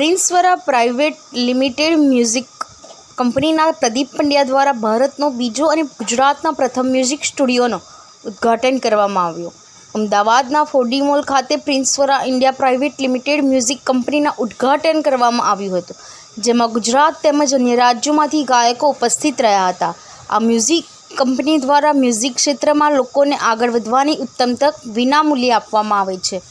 પ્રિન્સવરા private limited music કંપનીના પ્રદીપ પંડ્યા દ્વારા ભારતનો બીજો અને ગુજરાતના પ્રથમ મ્યુઝિક સ્ટુડિયોનો ઉદ્ઘાટન કરવામાં આવ્યું. અમદાવાદના ફોર્ડી મોલ ખાતે પ્રિન્સવરા ઇન્ડિયા પ્રાઇવેટ લિમિટેડ મ્યુઝિક કંપનીના ઉદ્ઘાટન કરવામાં આવ્યું હતું, જેમાં ગુજરાત તેમજ અન્ય રાજ્યોમાંથી ગાયકો ઉપસ્થિત રહ્યા હતા. આ મ્યુઝિક કંપની દ્વારા મ્યુઝિક ક્ષેત્રમાં લોકોને આગળ વધવાની ઉત્તમ તક વિનામૂલ્યે આપવામાં આવે છે.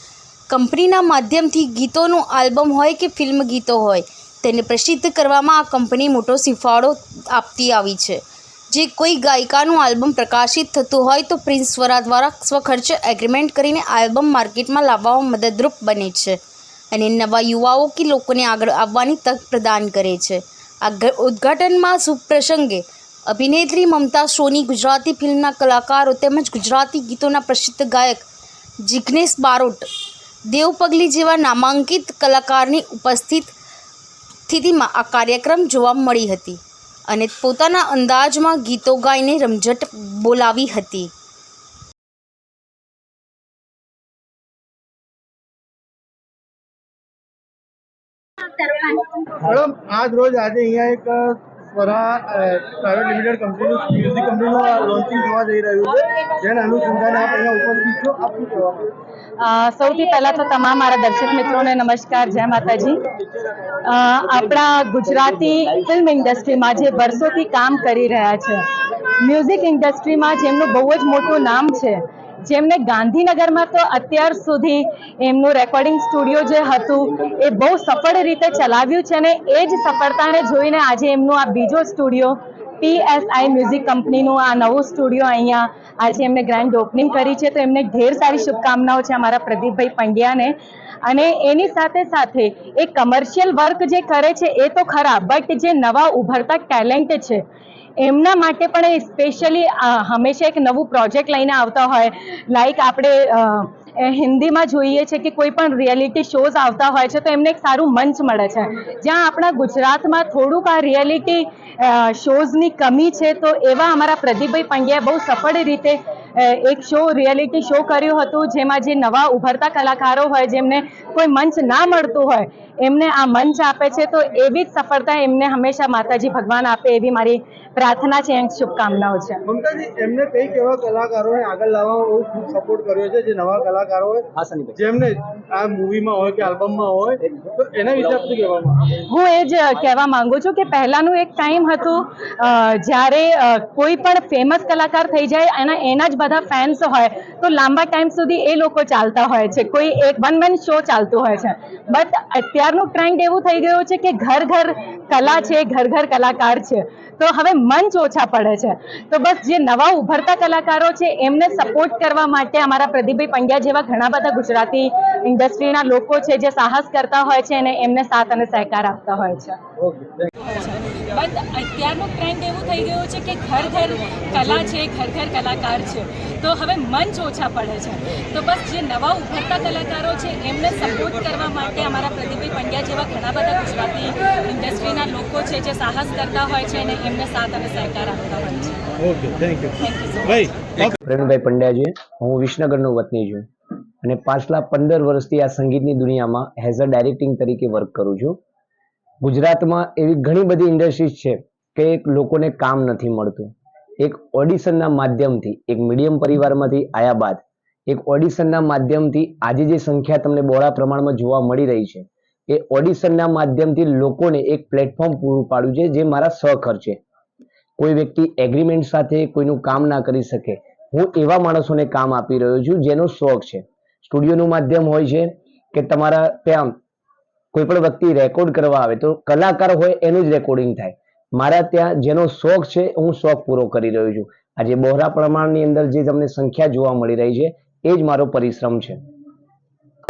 કંપનીના માધ્યમથી ગીતોનું આલ્બમ હોય કે ફિલ્મ ગીતો હોય, તેને પ્રસિદ્ધ કરવામાં આ કંપની મોટો સિફાળો આપતી આવી છે. જે કોઈ ગાયિકાનું આલ્બમ પ્રકાશિત થતું હોય તો પ્રિન્સ પ્રિન્સવરા દ્વારા સ્વખર્ચે એગ્રીમેન્ટ કરીને આલ્બમ માર્કેટમાં લાવવામાં મદદરૂપ બને છે અને નવા યુવાઓ કે લોકોને આગળ આવવાની તક પ્રદાન કરે છે. આ ઉદ્ઘાટનમાં શુભ પ્રસંગે અભિનેત્રી મમતા સોની ગુજરાતી ફિલ્મના કલાકારો તેમજ ગુજરાતી ગીતોના પ્રસિદ્ધ ગાયક જિગ્નેશ બારોટ દેવ પગલી જેવા નામાંકિત કલાકારની ઉપસ્થિત સ્થિતિમાં આ કાર્યક્રમ જોવા મળી હતી અને પોતાના અંદાજમાં ગીતો ગાઈને રમઝટ બોલાવી હતી. આજ રોજ આજે અહીંયા એક સ્વરા પ્રાઇવેટ લિમિટેડ કંપનીનું મ્યુઝિક કંપનીનું લોન્ચિંગ થવા જઈ રહ્યું છે. જેને અનુસંધાને આપ અહીંયા ઉપસ્થિત છો. આપ શું કહેવા સૌથી પહેલા તો તમામ મારા દર્શક મિત્રોને નમસ્કાર. જય માતાજી. આપણા ગુજરાતી ફિલ્મ ઇન્ડસ્ટ્રીમાં જે વર્ષોથી કામ કરી રહ્યા છે મ્યુઝિક ઇન્ડસ્ટ્રીમાં જેમનું બહુ જ મોટું નામ છે જેમને ગાંધીનગરમાં તો અત્યાર સુધી એમનું રેકોર્ડિંગ સ્ટુડિયો જે હતું, એ બહુ સફળ રીતે ચલાવ્યું છે અને એ જ સફળતાને જોઈને આજે એમનું આ બીજો સ્ટુડિયો પીએસઆઈ મ્યુઝિક કંપનીનું આ નવું સ્ટુડિયો અહીંયા આજે એમને ગ્રાન્ડ ઓપનિંગ કરી છે. તો એમને ઢેર સારી શુભકામનાઓ છે અમારા પ્રદીપભાઈ પંડ્યાને. અને એની સાથે સાથે એ કમર્શિયલ વર્ક જે કરે છે એ તો ખરા બટ જે નવા ઉભરતા ટેલેન્ટ છે એમના માટે પણ એ સ્પેશિયલી હંમેશા એક નવું પ્રોજેક્ટ લઈને આવતા હોય. લાઈક આપણે હિન્દીમાં જોઈએ છે કે કોઈ પણ રિયાલિટી શોઝ આવતા હોય છે તો એમને એક સારું મંચ મળે છે. જ્યાં આપણા ગુજરાતમાં થોડુંક આ રિયાલિટી શોઝની કમી છે તો એવા અમારા પ્રદીપભાઈ પંડ્યાએ બહુ સફળ રીતે એક શો રિયાલિટી શો કર્યું હતું જેમાં જે નવા ઉભરતા કલાકારો હોય જેમને કોઈ મંચ ના મળતું હોય એમને આ મંચ આપે છે તો એવી જ સફળતા એમને હંમેશા માતાજી ભગવાન આપે એવી મારી પ્રાર્થના છે એમ શુભકામનાઓ છે. મમતાજી એમને કઈ કેવા કલાકારોને આગળ લાવવામાં બહુ ખૂબ સપોર્ટ કર્યો છે જે નવા કલાકારો હોય. જેમને આ મૂવીમાં હોય કે આલ્બમમાં હોય તો એના વિશે આપ શું કહેવામાં હું એ જ કહેવા માંગુ છું કે પહેલાંનું એક ટાઈમ હતું જ્યારે કોઈ પણ ફેમસ કલાકાર થઈ જાય અને એના જ બધા ફેન્સ હોય તો લાંબા ટાઈમ સુધી એ લોકો ચાલતા હોય છે. કોઈ એક વન મેન શો ચાલતું હોય છે. બટ અત્યારનું ટ્રેન્ડ એવું થઈ ગયું છે કે ઘર ઘર કલા છે, ઘર ઘર કલાકાર છે. તો હવે મંચ ઓછા પડે છે. તો બસ જે નવા ઉભરતા કલાકારો છે, એમને સપોર્ટ કરવા માટે અમારા પ્રદીપભાઈ પંડ્યા જેવા ઘણા બધા ગુજરાતી ઇન્ડસ્ટ્રીના લોકો છે, જે સાહસ કરતા હોય છે અને એમને સાથ અને સહકાર આપતા હોય છે. બટ અત્યારનું ટ્રેન્ડ એવું થઈ ગયો છે કે ઘર ઘર કલા છે ઘર ઘર કલાકાર છે. તો હવે મંચ ઓછા પડે છે. તો બસ જે નવા ઉભરતા કલાકારો છે એમને સપોર્ટ કરવા માટે અમારા પ્રદીપભાઈ પંડ્યા જેવા ઘણા બધા ગુજરાતી ઇન્ડસ્ટ્રીના લોકો છે જે સાહસ કરતા હોય છે અને એમને સાથ અને સહકાર આપતા હોય છે. Okay thank you thank you Pravinbhai Pandyaji હું વિસનગરનો વતની છું. અને પાછલા પંદર વર્ષથી આ સંગીતની દુનિયામાં એઝ અ ડાયરેક્ટિંગ તરીકે વર્ક કરું છું. ગુજરાતમાં એવી ઘણી બધી ઇન્ડસ્ટ્રીઝ છે કે લોકોને કામ નથી મળતું. એક ઓડિશનના માધ્યમથી, એક મીડિયમ પરિવારમાંથી આયા બાદ, એક ઓડિશનના માધ્યમથી આજે જે સંખ્યા તમને બહોળા પ્રમાણમાં જોવા મળી રહી છે, એ ઓડિશનના માધ્યમથી લોકોને એક પ્લેટફોર્મ પૂરું પાડ્યું છે જે મારા સહખર્ચે કોઈ વ્યક્તિ એગ્રીમેન્ટ સાથે કોઈનું કામ ના કરી શકે, હું એવા માણસોને કામ આપી રહ્યો છું જેનો શોખ છે. સ્ટુડિયોનું માધ્યમ હોય છે કે તમારા ત્યાં કોઈ પણ વ્યક્તિ રેકોર્ડ કરવા આવે તો કલાકાર હોય એનું જ રેકોર્ડિંગ થાય. મારા ત્યાં જેનો શોખ છે હું શોખ પૂરો કરી રહ્યો છું. આજે બહોળા પ્રમાણની અંદર જે તમને સંખ્યા જોવા મળી રહી છે, એ જ મારો પરિશ્રમ છે.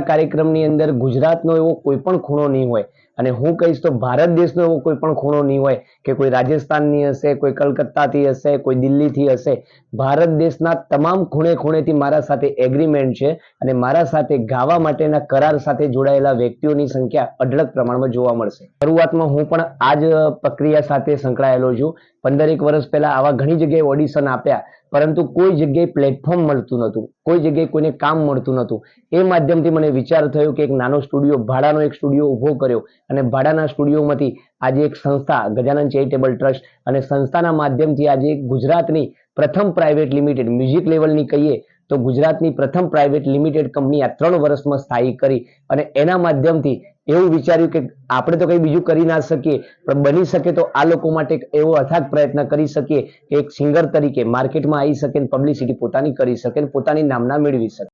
કાર્યક્રમની અંદર ગુજરાતનો એવો કોઈ પણ ખૂણો નહીં હોય. અને હું કહીશ તો ભારત દેશનો એવો કોઈ પણ ખૂણો નહીં હોય કે કોઈ રાજસ્થાનની હશે, કોઈ કલકત્તાથી હશે, કોઈ દિલ્હીથી હશે. ભારત દેશના તમામ ખૂણે ખૂણેથી મારા સાથે એગ્રીમેન્ટ છે અને મારા સાથે ગાવા માટેના કરાર સાથે જોડાયેલા વ્યક્તિઓની સંખ્યા અઢળક પ્રમાણમાં જોવા મળશે. શરૂઆતમાં હું પણ આ જ પ્રક્રિયા સાથે સંકળાયેલો છું. પંદરેક વર્ષ પહેલા આવા ઘણી જગ્યાએ ઓડિશન આપ્યા. પરંતુ કોઈ જગ્યાએ પ્લેટફોર્મ મળતું નહોતું. કોઈ જગ્યાએ કોઈને કામ મળતું નહોતું. એ માધ્યમથી મને વિચાર થયો કે એક નાનો સ્ટુડિયો ભાડાનો એક સ્ટુડિયો ઊભો કર્યો અને ભાડાના સ્ટુડિયોમાંથી આજે એક સંસ્થા ગજાનન ચેરિટેબલ ટ્રસ્ટ અને સંસ્થાના માધ્યમથી આજે ગુજરાતની પ્રથમ પ્રાઇવેટ લિમિટેડ મ્યુઝિક લેવલની કહીએ તો ગુજરાતની પ્રથમ પ્રાઇવેટ લિમિટેડ કંપની આ ત્રણ વર્ષમાં સ્થાયી કરી અને એના માધ્યમથી એવું વિચાર્યું કે આપણે તો કંઈ બીજું કરી ના શકીએ, પણ બની શકે તો આ લોકો માટે એવો અથાગ પ્રયત્ન કરી શકીએ કે એક સિંગર તરીકે માર્કેટમાં આવી શકે પબ્લિસિટી પોતાની કરી શકે પોતાની નામના મેળવી શકે.